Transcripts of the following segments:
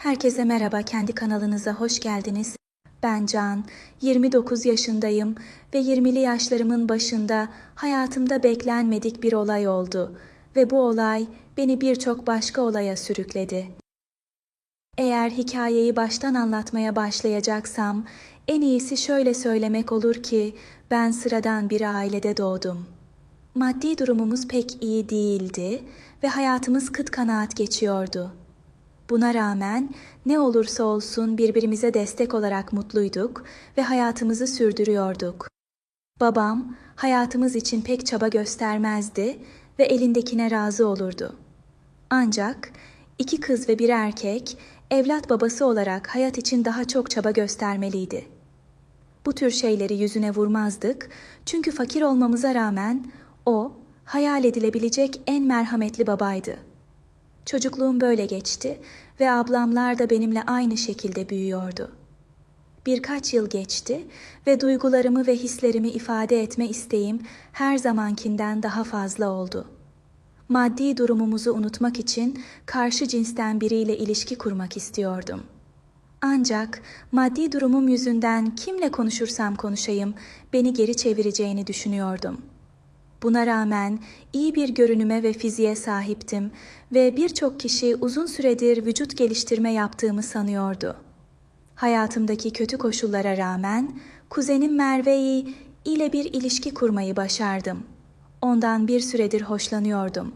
Herkese merhaba, kendi kanalınıza hoş geldiniz. Ben Can, 29 yaşındayım ve 20'li yaşlarımın başında hayatımda beklenmedik bir olay oldu ve bu olay beni birçok başka olaya sürükledi. Eğer hikayeyi baştan anlatmaya başlayacaksam, en iyisi şöyle söylemek olur ki ben sıradan bir ailede doğdum. Maddi durumumuz pek iyi değildi ve hayatımız kıt kanaat geçiyordu. Buna rağmen ne olursa olsun birbirimize destek olarak mutluyduk ve hayatımızı sürdürüyorduk. Babam hayatımız için pek çaba göstermezdi ve elindekine razı olurdu. Ancak iki kız ve bir erkek evlat babası olarak hayat için daha çok çaba göstermeliydi. Bu tür şeyleri yüzüne vurmazdık çünkü fakir olmamıza rağmen o hayal edilebilecek en merhametli babaydı. Çocukluğum böyle geçti ve ablamlar da benimle aynı şekilde büyüyordu. Birkaç yıl geçti ve duygularımı ve hislerimi ifade etme isteğim her zamankinden daha fazla oldu. Maddi durumumuzu unutmak için karşı cinsten biriyle ilişki kurmak istiyordum. Ancak maddi durumum yüzünden kimle konuşursam konuşayım beni geri çevireceğini düşünüyordum.'' Buna rağmen iyi bir görünüme ve fiziğe sahiptim ve birçok kişi uzun süredir vücut geliştirme yaptığımı sanıyordu. Hayatımdaki kötü koşullara rağmen kuzenim Merve'yi ile bir ilişki kurmayı başardım. Ondan bir süredir hoşlanıyordum.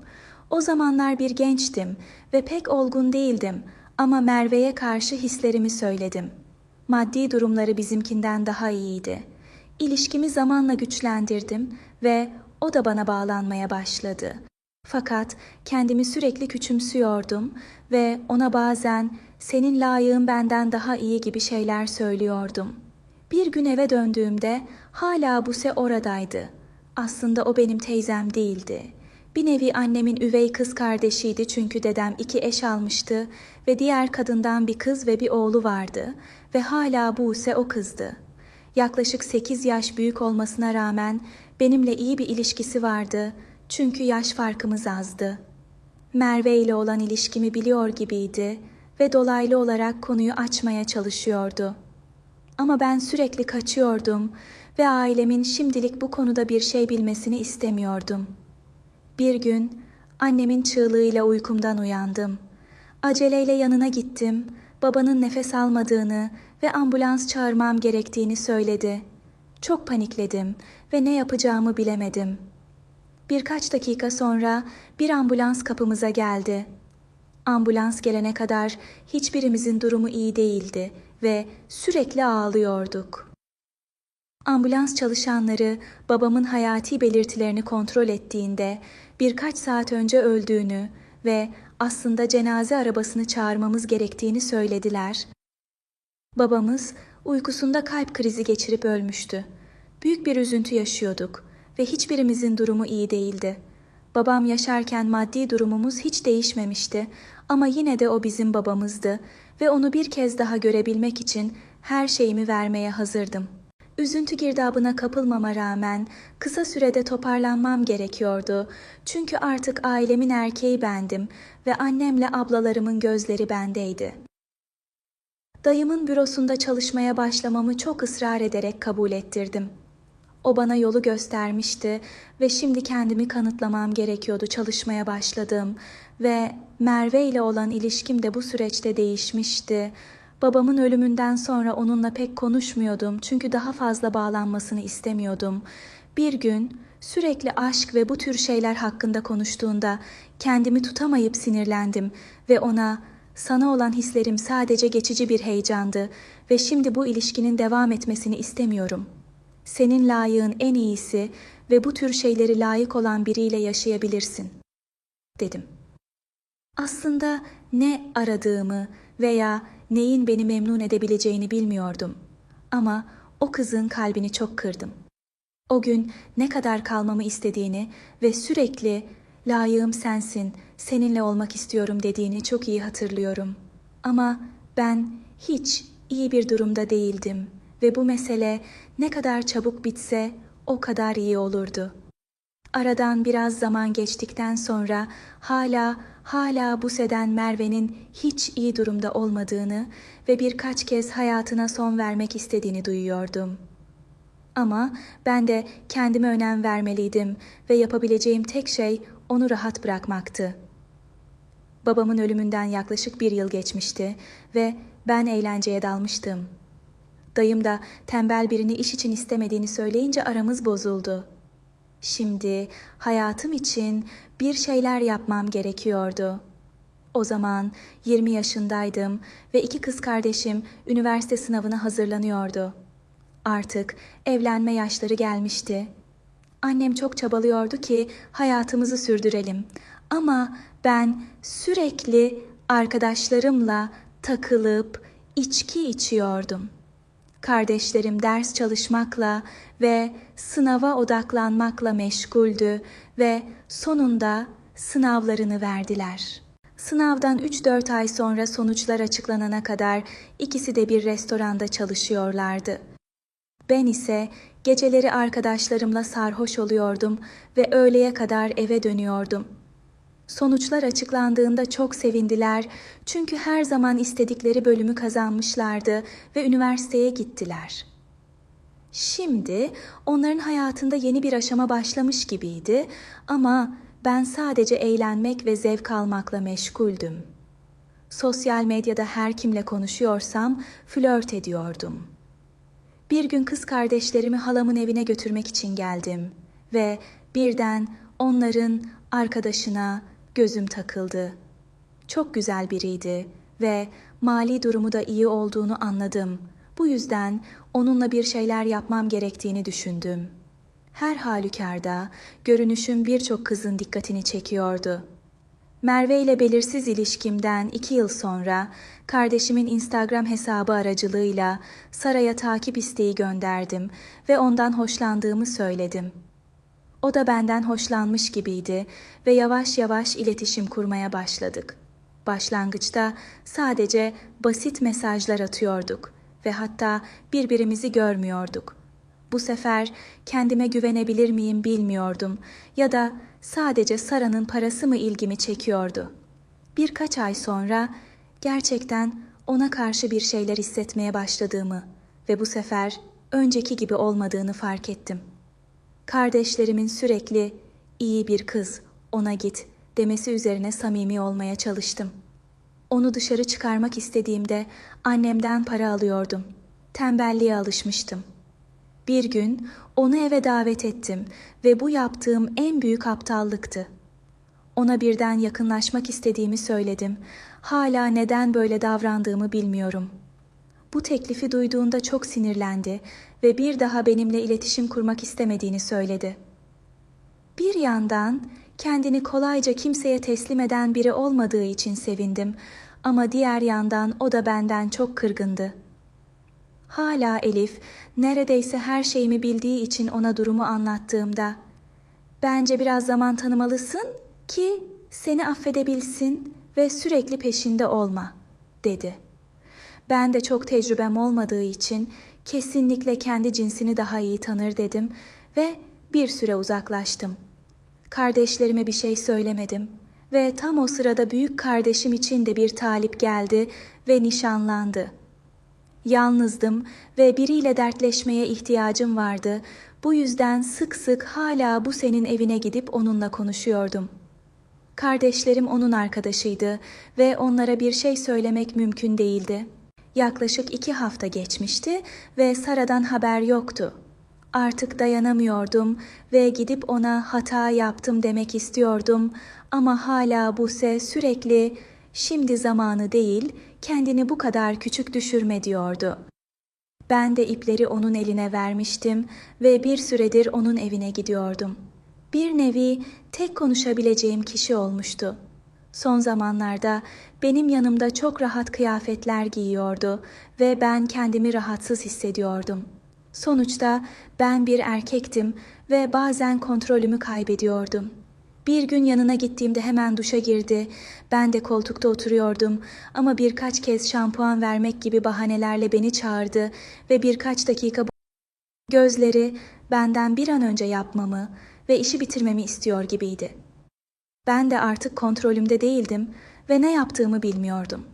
O zamanlar bir gençtim ve pek olgun değildim ama Merve'ye karşı hislerimi söyledim. Maddi durumları bizimkinden daha iyiydi. İlişkimi zamanla güçlendirdim ve o da bana bağlanmaya başladı. Fakat kendimi sürekli küçümsüyordum ve ona bazen senin layığın benden daha iyi gibi şeyler söylüyordum. Bir gün eve döndüğümde hala Buse oradaydı. Aslında o benim teyzem değildi. Bir nevi annemin üvey kız kardeşiydi çünkü dedem iki eş almıştı ve diğer kadından bir kız ve bir oğlu vardı ve hala Buse o kızdı. Yaklaşık 8 yaş büyük olmasına rağmen benimle iyi bir ilişkisi vardı çünkü yaş farkımız azdı. Merve ile olan ilişkimi biliyor gibiydi ve dolaylı olarak konuyu açmaya çalışıyordu. Ama ben sürekli kaçıyordum ve ailemin şimdilik bu konuda bir şey bilmesini istemiyordum. Bir gün annemin çığlığıyla uykumdan uyandım. Aceleyle yanına gittim. Babanın nefes almadığını ve ambulans çağırmam gerektiğini söyledi. Çok panikledim ve ne yapacağımı bilemedim. Birkaç dakika sonra bir ambulans kapımıza geldi. Ambulans gelene kadar hiçbirimizin durumu iyi değildi ve sürekli ağlıyorduk. Ambulans çalışanları babamın hayati belirtilerini kontrol ettiğinde birkaç saat önce öldüğünü ve aslında cenaze arabasını çağırmamız gerektiğini söylediler. Babamız uykusunda kalp krizi geçirip ölmüştü. Büyük bir üzüntü yaşıyorduk ve hiçbirimizin durumu iyi değildi. Babam yaşarken maddi durumumuz hiç değişmemişti ama yine de o bizim babamızdı ve onu bir kez daha görebilmek için her şeyimi vermeye hazırdım. Üzüntü girdabına kapılmama rağmen kısa sürede toparlanmam gerekiyordu. Çünkü artık ailemin erkeği bendim ve annemle ablalarımın gözleri bendeydi. Dayımın bürosunda çalışmaya başlamamı çok ısrar ederek kabul ettirdim. O bana yolu göstermişti ve şimdi kendimi kanıtlamam gerekiyordu çalışmaya başladım ve Merve ile olan ilişkim de bu süreçte değişmişti. Babamın ölümünden sonra onunla pek konuşmuyordum çünkü daha fazla bağlanmasını istemiyordum. Bir gün sürekli aşk ve bu tür şeyler hakkında konuştuğunda kendimi tutamayıp sinirlendim ve ona sana olan hislerim sadece geçici bir heyecandı ve şimdi bu ilişkinin devam etmesini istemiyorum. Senin layığın en iyisi ve bu tür şeyleri layık olan biriyle yaşayabilirsin." dedim. Aslında ne aradığımı veya neyin beni memnun edebileceğini bilmiyordum. Ama o kızın kalbini çok kırdım. O gün ne kadar kalmamı istediğini ve sürekli layığım sensin, seninle olmak istiyorum dediğini çok iyi hatırlıyorum. Ama ben hiç iyi bir durumda değildim ve bu mesele ne kadar çabuk bitse o kadar iyi olurdu. aradan biraz zaman geçtikten sonra hala hala Buse'den Merve'nin hiç iyi durumda olmadığını ve birkaç kez hayatına son vermek istediğini duyuyordum. Ama ben de kendime önem vermeliydim ve yapabileceğim tek şey onu rahat bırakmaktı. Babamın ölümünden yaklaşık bir yıl geçmişti ve ben eğlenceye dalmıştım. Dayım da tembel birini iş için istemediğini söyleyince aramız bozuldu. Şimdi hayatım için bir şeyler yapmam gerekiyordu. O zaman 20 yaşındaydım ve iki kız kardeşim üniversite sınavına hazırlanıyordu. Artık evlenme yaşları gelmişti. Annem çok çabalıyordu ki hayatımızı sürdürelim. Ama ben sürekli arkadaşlarımla takılıp içki içiyordum. Kardeşlerim ders çalışmakla ve sınava odaklanmakla meşguldü ve sonunda sınavlarını verdiler. Sınavdan 3-4 ay sonra sonuçlar açıklanana kadar ikisi de bir restoranda çalışıyorlardı. Ben ise geceleri arkadaşlarımla sarhoş oluyordum ve öğleye kadar eve dönüyordum. Sonuçlar açıklandığında çok sevindiler çünkü her zaman istedikleri bölümü kazanmışlardı ve üniversiteye gittiler. Şimdi onların hayatında yeni bir aşama başlamış gibiydi ama ben sadece eğlenmek ve zevk almakla meşguldüm. Sosyal medyada her kimle konuşuyorsam flört ediyordum. Bir gün kız kardeşlerimi halamın evine götürmek için geldim ve birden onların arkadaşına gözüm takıldı. Çok güzel biriydi ve mali durumu da iyi olduğunu anladım. Bu yüzden onunla bir şeyler yapmam gerektiğini düşündüm. Her halükarda görünüşüm birçok kızın dikkatini çekiyordu. Merve ile belirsiz ilişkimden iki yıl sonra kardeşimin Instagram hesabı aracılığıyla Sara'ya takip isteği gönderdim ve ondan hoşlandığımı söyledim. O da benden hoşlanmış gibiydi ve yavaş yavaş iletişim kurmaya başladık. Başlangıçta sadece basit mesajlar atıyorduk ve hatta birbirimizi görmüyorduk. Bu sefer kendime güvenebilir miyim bilmiyordum ya da sadece Sara'nın parası mı ilgimi çekiyordu. Birkaç ay sonra gerçekten ona karşı bir şeyler hissetmeye başladığımı ve bu sefer önceki gibi olmadığını fark ettim. Kardeşlerimin sürekli iyi bir kız, ona git demesi üzerine samimi olmaya çalıştım. Onu dışarı çıkarmak istediğimde annemden para alıyordum. Tembelliğe alışmıştım. Bir gün onu eve davet ettim ve bu yaptığım en büyük aptallıktı. Ona birden yakınlaşmak istediğimi söyledim. Hala neden böyle davrandığımı bilmiyorum. Bu teklifi duyduğunda çok sinirlendi ve bir daha benimle iletişim kurmak istemediğini söyledi. Bir yandan kendini kolayca kimseye teslim eden biri olmadığı için sevindim ama diğer yandan o da benden çok kırgındı. Hala Elif neredeyse her şeyimi bildiği için ona durumu anlattığımda bence biraz zaman tanımalısın ki seni affedebilsin ve sürekli peşinde olma dedi. Ben de çok tecrübem olmadığı için kesinlikle kendi cinsini daha iyi tanır dedim ve bir süre uzaklaştım. Kardeşlerime bir şey söylemedim ve tam o sırada büyük kardeşim için de bir talip geldi ve nişanlandı. Yalnızdım ve biriyle dertleşmeye ihtiyacım vardı. Bu yüzden sık sık hala bu senin evine gidip onunla konuşuyordum. Kardeşlerim onun arkadaşıydı ve onlara bir şey söylemek mümkün değildi. Yaklaşık iki hafta geçmişti ve Sara'dan haber yoktu. Artık dayanamıyordum ve gidip ona hata yaptım demek istiyordum ama hala Buse sürekli şimdi zamanı değil kendini bu kadar küçük düşürme diyordu. Ben de ipleri onun eline vermiştim ve bir süredir onun evine gidiyordum. Bir nevi tek konuşabileceğim kişi olmuştu. Son zamanlarda benim yanımda çok rahat kıyafetler giyiyordu ve ben kendimi rahatsız hissediyordum. Sonuçta ben bir erkektim ve bazen kontrolümü kaybediyordum. Bir gün yanına gittiğimde hemen duşa girdi. Ben de koltukta oturuyordum ama birkaç kez şampuan vermek gibi bahanelerle beni çağırdı ve birkaç dakika gözleri benden bir an önce yapmamı ve işi bitirmemi istiyor gibiydi. Ben de artık kontrolümde değildim ve ne yaptığımı bilmiyordum.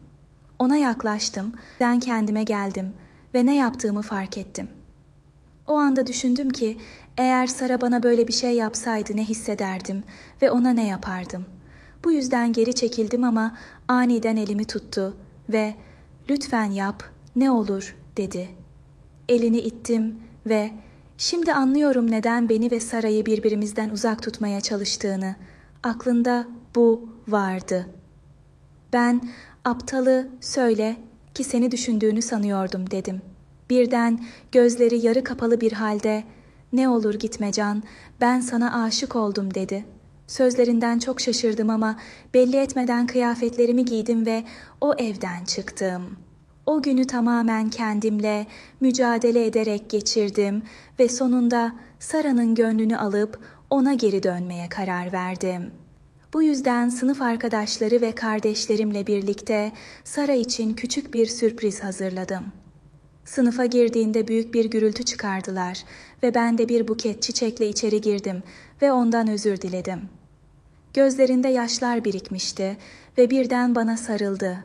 Ona yaklaştım, ben kendime geldim ve ne yaptığımı fark ettim. O anda düşündüm ki eğer Sara bana böyle bir şey yapsaydı ne hissederdim ve ona ne yapardım. Bu yüzden geri çekildim ama aniden elimi tuttu ve lütfen yap ne olur dedi. Elini ittim ve şimdi anlıyorum neden beni ve Sara'yı birbirimizden uzak tutmaya çalıştığını. Aklında bu vardı. Ben aptalı söyle ki seni düşündüğünü sanıyordum dedim. Birden gözleri yarı kapalı bir halde ne olur gitme Can ben sana aşık oldum dedi. Sözlerinden çok şaşırdım ama belli etmeden kıyafetlerimi giydim ve o evden çıktım. O günü tamamen kendimle mücadele ederek geçirdim ve sonunda Sara'nın gönlünü alıp ona geri dönmeye karar verdim. Bu yüzden sınıf arkadaşları ve kardeşlerimle birlikte Sara için küçük bir sürpriz hazırladım. Sınıfa girdiğinde büyük bir gürültü çıkardılar ve ben de bir buket çiçekle içeri girdim ve ondan özür diledim. Gözlerinde yaşlar birikmişti ve birden bana sarıldı.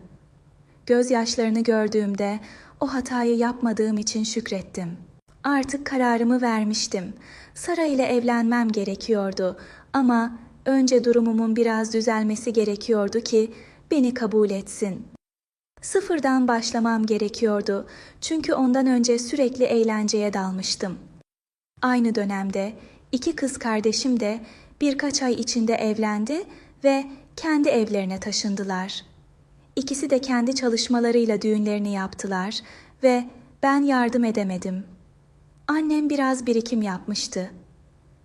Gözyaşlarını gördüğümde o hatayı yapmadığım için şükrettim. Artık kararımı vermiştim. Sara ile evlenmem gerekiyordu ama önce durumumun biraz düzelmesi gerekiyordu ki beni kabul etsin. Sıfırdan başlamam gerekiyordu çünkü ondan önce sürekli eğlenceye dalmıştım. Aynı dönemde iki kız kardeşim de birkaç ay içinde evlendi ve kendi evlerine taşındılar. İkisi de kendi çalışmalarıyla düğünlerini yaptılar ve ben yardım edemedim. Annem biraz birikim yapmıştı.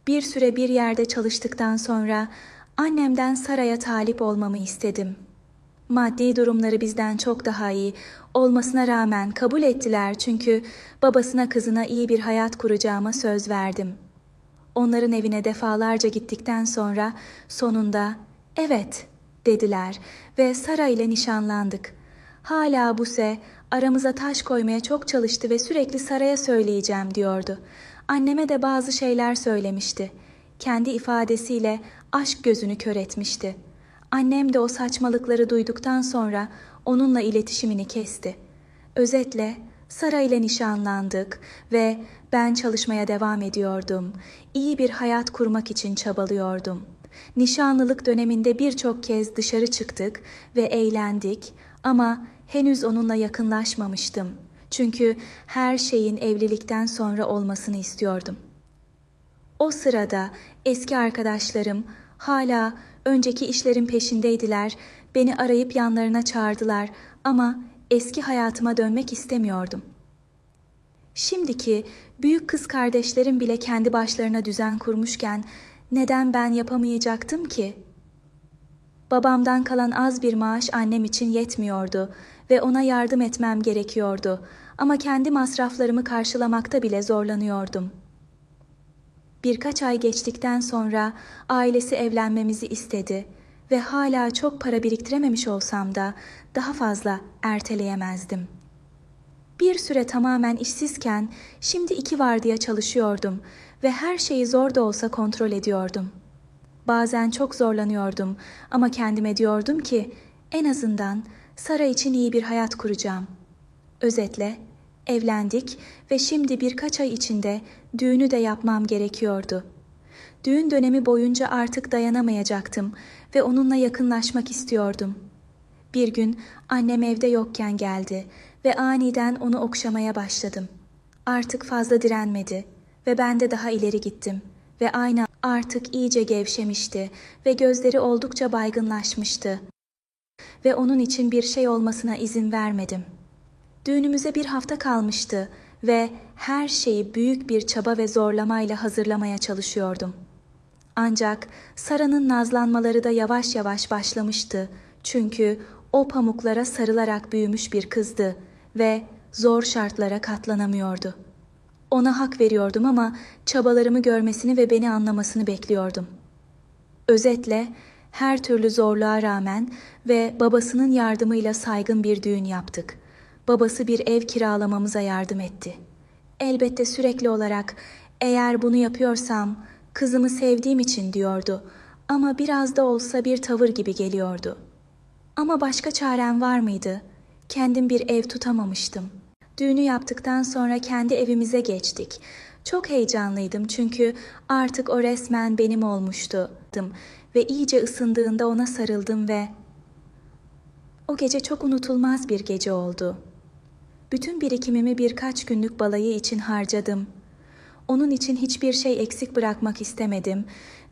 Bir süre bir yerde çalıştıktan sonra annemden saraya talip olmamı istedim. Maddi durumları bizden çok daha iyi olmasına rağmen kabul ettiler çünkü babasına kızına iyi bir hayat kuracağıma söz verdim. Onların evine defalarca gittikten sonra sonunda evet dediler ve Sara ile nişanlandık. Hala Buse aramıza taş koymaya çok çalıştı ve sürekli Sara'ya söyleyeceğim diyordu. Anneme de bazı şeyler söylemişti. Kendi ifadesiyle aşk gözünü kör etmişti. Annem de o saçmalıkları duyduktan sonra onunla iletişimini kesti. Özetle Sara ile nişanlandık ve ben çalışmaya devam ediyordum. İyi bir hayat kurmak için çabalıyordum. Nişanlılık döneminde birçok kez dışarı çıktık ve eğlendik ama henüz onunla yakınlaşmamıştım. Çünkü her şeyin evlilikten sonra olmasını istiyordum. O sırada eski arkadaşlarım hala önceki işlerin peşindeydiler. Beni arayıp yanlarına çağırdılar ama eski hayatıma dönmek istemiyordum. Şimdiki büyük kız kardeşlerim bile kendi başlarına düzen kurmuşken neden ben yapamayacaktım ki? Babamdan kalan az bir maaş annem için yetmiyordu ve ona yardım etmem gerekiyordu ama kendi masraflarımı karşılamakta bile zorlanıyordum. Birkaç ay geçtikten sonra ailesi evlenmemizi istedi ve hala çok para biriktirememiş olsam da daha fazla erteleyemezdim. Bir süre tamamen işsizken şimdi iki vardiya çalışıyordum ve her şeyi zor da olsa kontrol ediyordum. Bazen çok zorlanıyordum ama kendime diyordum ki en azından Sara için iyi bir hayat kuracağım. Özetle evlendik ve şimdi birkaç ay içinde düğünü de yapmam gerekiyordu. Düğün dönemi boyunca artık dayanamayacaktım ve onunla yakınlaşmak istiyordum. Bir gün annem evde yokken geldi ve aniden onu okşamaya başladım. Artık fazla direnmedi ve ben de daha ileri gittim ve ayna artık iyice gevşemişti ve gözleri oldukça baygınlaşmıştı. Ve onun için bir şey olmasına izin vermedim. Düğünümüze bir hafta kalmıştı ve her şeyi büyük bir çaba ve zorlamayla hazırlamaya çalışıyordum. Ancak Sara'nın nazlanmaları da yavaş yavaş başlamıştı. Çünkü o pamuklara sarılarak büyümüş bir kızdı ve zor şartlara katlanamıyordu. Ona hak veriyordum ama çabalarımı görmesini ve beni anlamasını bekliyordum. Özetle her türlü zorluğa rağmen ve babasının yardımıyla saygın bir düğün yaptık. Babası bir ev kiralamamıza yardım etti. Elbette sürekli olarak eğer bunu yapıyorsam Kızımı sevdiğim için diyordu ama biraz da olsa bir tavır gibi geliyordu. Ama başka çarem var mıydı? Kendim bir ev tutamamıştım. Düğünü yaptıktan sonra kendi evimize geçtik. Çok heyecanlıydım çünkü artık o resmen benim olmuştu. Ve iyice ısındığında ona sarıldım ve o gece çok unutulmaz bir gece oldu. Bütün birikimimi birkaç günlük balayı için harcadım. Onun için hiçbir şey eksik bırakmak istemedim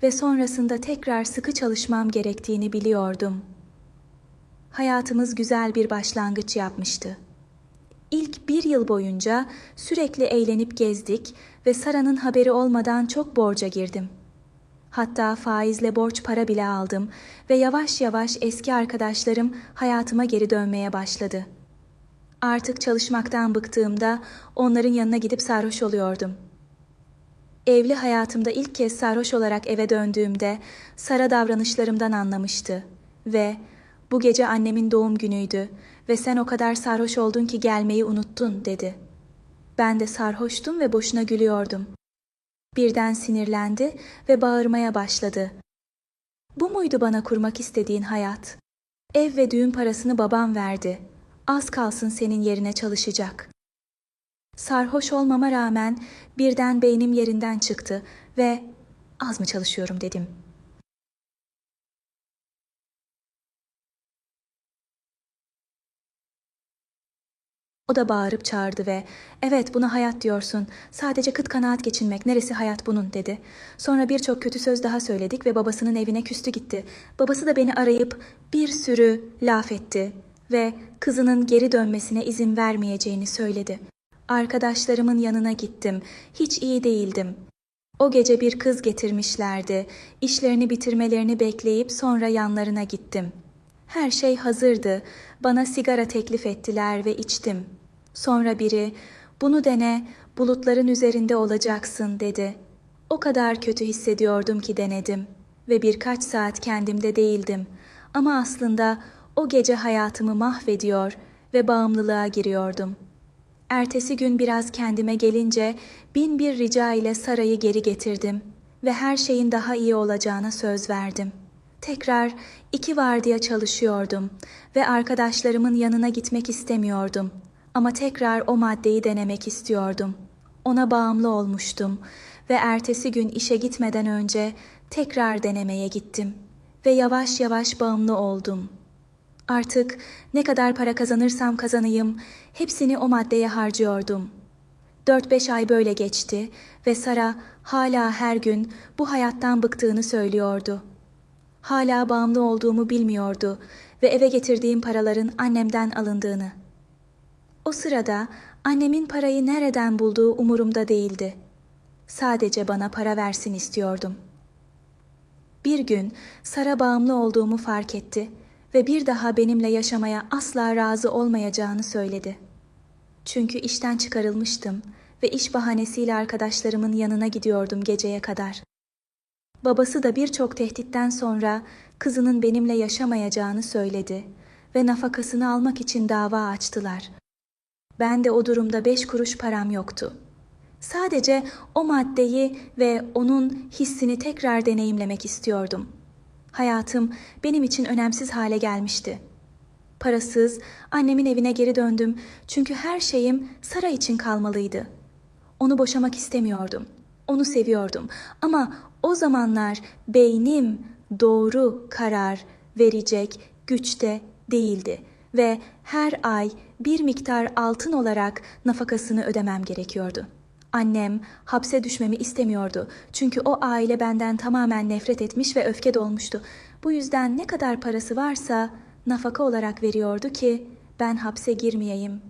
ve sonrasında tekrar sıkı çalışmam gerektiğini biliyordum. Hayatımız güzel bir başlangıç yapmıştı. İlk bir yıl boyunca sürekli eğlenip gezdik ve Sara'nın haberi olmadan çok borca girdim. Hatta faizle borç para bile aldım ve yavaş yavaş eski arkadaşlarım hayatıma geri dönmeye başladı. Artık çalışmaktan bıktığımda onların yanına gidip sarhoş oluyordum. Evli hayatımda ilk kez sarhoş olarak eve döndüğümde Sara davranışlarımdan anlamıştı ve bu gece annemin doğum günüydü ve sen o kadar sarhoş oldun ki gelmeyi unuttun dedi. Ben de sarhoştum ve boşuna gülüyordum. Birden sinirlendi ve bağırmaya başladı. Bu muydu bana kurmak istediğin hayat? Ev ve düğün parasını babam verdi. Az kalsın senin yerine çalışacak. Sarhoş olmama rağmen birden beynim yerinden çıktı ve az mı çalışıyorum dedim. O da bağırıp çağırdı ve evet buna hayat diyorsun. Sadece kıt kanaat geçinmek neresi hayat bunun dedi. Sonra birçok kötü söz daha söyledik ve babasının evine küstü gitti. Babası da beni arayıp bir sürü laf etti ve kızının geri dönmesine izin vermeyeceğini söyledi. Arkadaşlarımın yanına gittim. Hiç iyi değildim. O gece bir kız getirmişlerdi. İşlerini bitirmelerini bekleyip sonra yanlarına gittim. Her şey hazırdı. Bana sigara teklif ettiler ve içtim. Sonra biri, bunu dene, bulutların üzerinde olacaksın dedi. O kadar kötü hissediyordum ki denedim ve birkaç saat kendimde değildim. Ama aslında o gece hayatımı mahvediyor ve bağımlılığa giriyordum. Ertesi gün biraz kendime gelince bin bir rica ile sarayı geri getirdim ve her şeyin daha iyi olacağına söz verdim. Tekrar iki vardiya çalışıyordum ve arkadaşlarımın yanına gitmek istemiyordum. Ama tekrar o maddeyi denemek istiyordum. Ona bağımlı olmuştum ve ertesi gün işe gitmeden önce tekrar denemeye gittim ve yavaş yavaş bağımlı oldum. Artık ne kadar para kazanırsam kazanayım hepsini o maddeye harcıyordum. Dört beş ay böyle geçti ve Sara hala her gün bu hayattan bıktığını söylüyordu. Hala bağımlı olduğumu bilmiyordu ve eve getirdiğim paraların annemden alındığını. O sırada annemin parayı nereden bulduğu umurumda değildi. Sadece bana para versin istiyordum. Bir gün Sara bağımlı olduğumu fark etti ve bir daha benimle yaşamaya asla razı olmayacağını söyledi. Çünkü işten çıkarılmıştım ve iş bahanesiyle arkadaşlarımın yanına gidiyordum geceye kadar. Babası da birçok tehditten sonra kızının benimle yaşamayacağını söyledi ve nafakasını almak için dava açtılar. Ben de o durumda beş kuruş param yoktu. Sadece o maddeyi ve onun hissini tekrar deneyimlemek istiyordum. Hayatım benim için önemsiz hale gelmişti. Parasız annemin evine geri döndüm çünkü her şeyim Sara için kalmalıydı. Onu boşamak istemiyordum. Onu seviyordum ama o zamanlar beynim doğru karar verecek güçte değildi ve her ay bir miktar altın olarak nafakasını ödemem gerekiyordu. Annem hapse düşmemi istemiyordu. Çünkü o aile benden tamamen nefret etmiş ve öfke dolmuştu. Bu yüzden ne kadar parası varsa nafaka olarak veriyordu ki ben hapse girmeyeyim.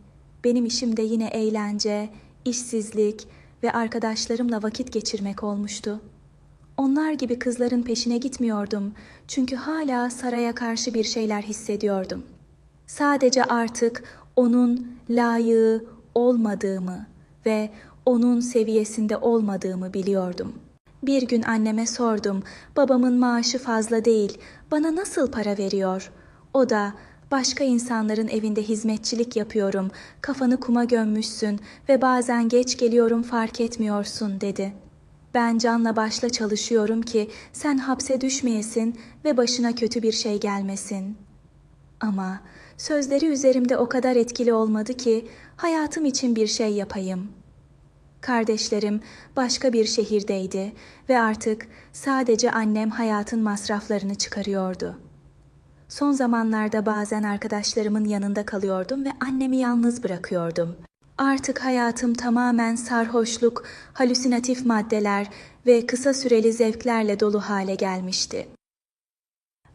Benim işim de yine eğlence, işsizlik ve arkadaşlarımla vakit geçirmek olmuştu. Onlar gibi kızların peşine gitmiyordum çünkü hala saraya karşı bir şeyler hissediyordum. Sadece artık onun layığı olmadığımı ve onun seviyesinde olmadığımı biliyordum. Bir gün anneme sordum. Babamın maaşı fazla değil. Bana nasıl para veriyor? O da başka insanların evinde hizmetçilik yapıyorum. Kafanı kuma gömmüşsün ve bazen geç geliyorum fark etmiyorsun dedi. Ben canla başla çalışıyorum ki sen hapse düşmeyesin ve başına kötü bir şey gelmesin. Ama sözleri üzerimde o kadar etkili olmadı ki hayatım için bir şey yapayım. Kardeşlerim başka bir şehirdeydi ve artık sadece annem hayatın masraflarını çıkarıyordu. Son zamanlarda bazen arkadaşlarımın yanında kalıyordum ve annemi yalnız bırakıyordum. Artık hayatım tamamen sarhoşluk, halüsinatif maddeler ve kısa süreli zevklerle dolu hale gelmişti.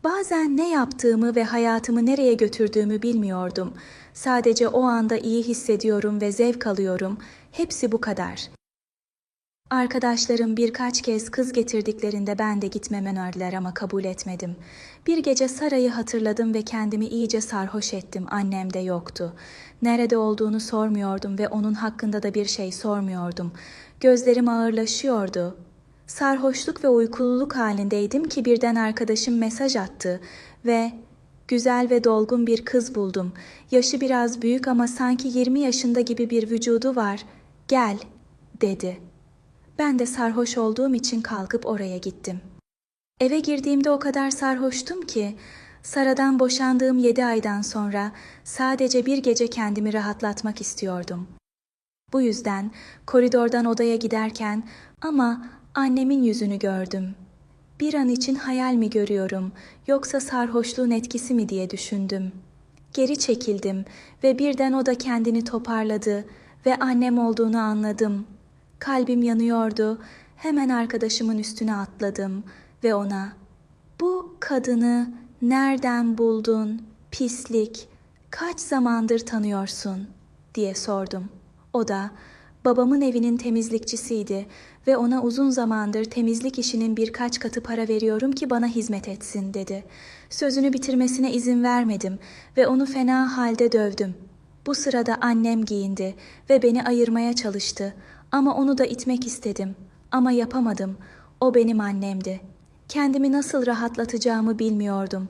Bazen ne yaptığımı ve hayatımı nereye götürdüğümü bilmiyordum. Sadece o anda iyi hissediyorum ve zevk alıyorum. Hepsi bu kadar. Arkadaşlarım birkaç kez kız getirdiklerinde ben de gitmem önerdiler ama kabul etmedim. Bir gece Sara'yı hatırladım ve kendimi iyice sarhoş ettim. Annem de yoktu. Nerede olduğunu sormuyordum ve onun hakkında da bir şey sormuyordum. Gözlerim ağırlaşıyordu. Sarhoşluk ve uykululuk halindeydim ki birden arkadaşım mesaj attı ve güzel ve dolgun bir kız buldum. Yaşı biraz büyük ama sanki 20 yaşında gibi bir vücudu var. Gel, dedi. Ben de sarhoş olduğum için kalkıp oraya gittim. Eve girdiğimde o kadar sarhoştum ki Sara'dan boşandığım yedi aydan sonra sadece bir gece kendimi rahatlatmak istiyordum. Bu yüzden koridordan odaya giderken ama annemin yüzünü gördüm. Bir an için hayal mi görüyorum yoksa sarhoşluğun etkisi mi diye düşündüm. Geri çekildim ve birden o da kendini toparladı ve annem olduğunu anladım. Kalbim yanıyordu. Hemen arkadaşımın üstüne atladım ve ona "Bu kadını nereden buldun? Pislik. Kaç zamandır tanıyorsun?" diye sordum. O da babamın evinin temizlikçisiydi ve ona uzun zamandır temizlik işinin birkaç katı para veriyorum ki bana hizmet etsin dedi. Sözünü bitirmesine izin vermedim ve onu fena halde dövdüm. Bu sırada annem giyindi ve beni ayırmaya çalıştı. Ama onu da itmek istedim. Ama yapamadım. O benim annemdi. Kendimi nasıl rahatlatacağımı bilmiyordum.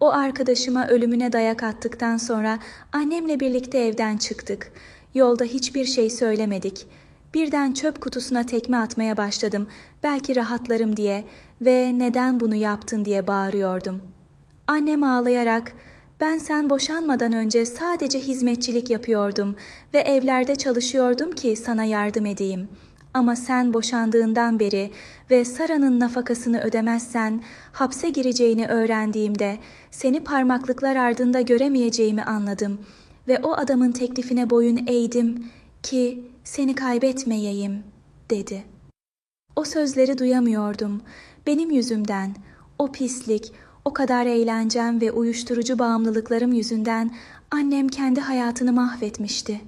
O arkadaşıma ölümüne dayak attıktan sonra annemle birlikte evden çıktık. Yolda hiçbir şey söylemedik. Birden çöp kutusuna tekme atmaya başladım. Belki rahatlarım diye ve neden bunu yaptın diye bağırıyordum. Annem ağlayarak ben sen boşanmadan önce sadece hizmetçilik yapıyordum ve evlerde çalışıyordum ki sana yardım edeyim. Ama sen boşandığından beri ve Sara'nın nafakasını ödemezsen hapse gireceğini öğrendiğimde seni parmaklıklar ardında göremeyeceğimi anladım ve o adamın teklifine boyun eğdim ki seni kaybetmeyeyim dedi. O sözleri duyamıyordum. Benim yüzümden o pislik, o kadar eğlencem ve uyuşturucu bağımlılıklarım yüzünden annem kendi hayatını mahvetmişti.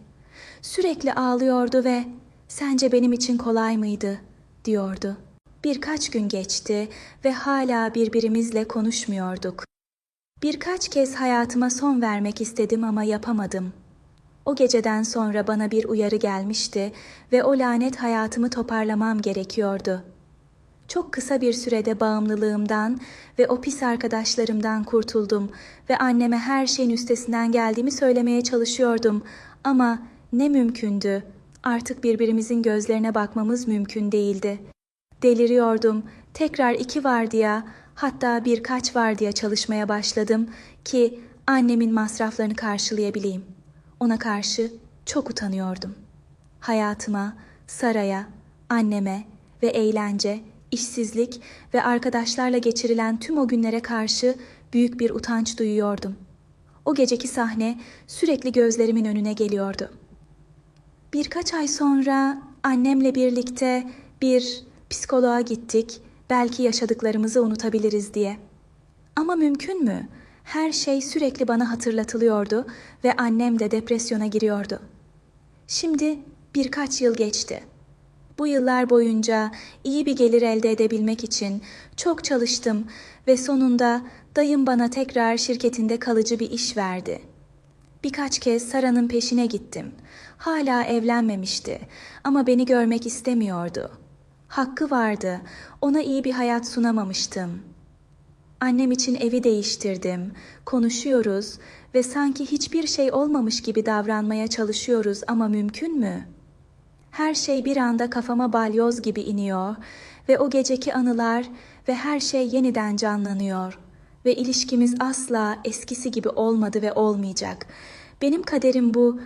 Sürekli ağlıyordu ve "Sence benim için kolay mıydı?" diyordu. Birkaç gün geçti ve hala birbirimizle konuşmuyorduk. Birkaç kez hayatıma son vermek istedim ama yapamadım. O geceden sonra bana bir uyarı gelmişti ve o lanet hayatımı toparlamam gerekiyordu.'' Çok kısa bir sürede bağımlılığımdan ve o pis arkadaşlarımdan kurtuldum ve anneme her şeyin üstesinden geldiğimi söylemeye çalışıyordum ama ne mümkündü. Artık birbirimizin gözlerine bakmamız mümkün değildi. Deliriyordum. Tekrar iki vardiya, hatta birkaç vardiya çalışmaya başladım ki annemin masraflarını karşılayabileyim. Ona karşı çok utanıyordum. Hayatıma, saraya, anneme ve eğlence işsizlik ve arkadaşlarla geçirilen tüm o günlere karşı büyük bir utanç duyuyordum. O geceki sahne sürekli gözlerimin önüne geliyordu. Birkaç ay sonra annemle birlikte bir psikoloğa gittik. Belki yaşadıklarımızı unutabiliriz diye. Ama mümkün mü? Her şey sürekli bana hatırlatılıyordu ve annem de depresyona giriyordu. Şimdi birkaç yıl geçti. Bu yıllar boyunca iyi bir gelir elde edebilmek için çok çalıştım ve sonunda dayım bana tekrar şirketinde kalıcı bir iş verdi. Birkaç kez Sara'nın peşine gittim. Hala evlenmemişti ama beni görmek istemiyordu. Hakkı vardı. Ona iyi bir hayat sunamamıştım. Annem için evi değiştirdim. Konuşuyoruz ve sanki hiçbir şey olmamış gibi davranmaya çalışıyoruz ama mümkün mü?'' Her şey bir anda kafama balyoz gibi iniyor ve o geceki anılar ve her şey yeniden canlanıyor ve ilişkimiz asla eskisi gibi olmadı ve olmayacak. Benim kaderim bu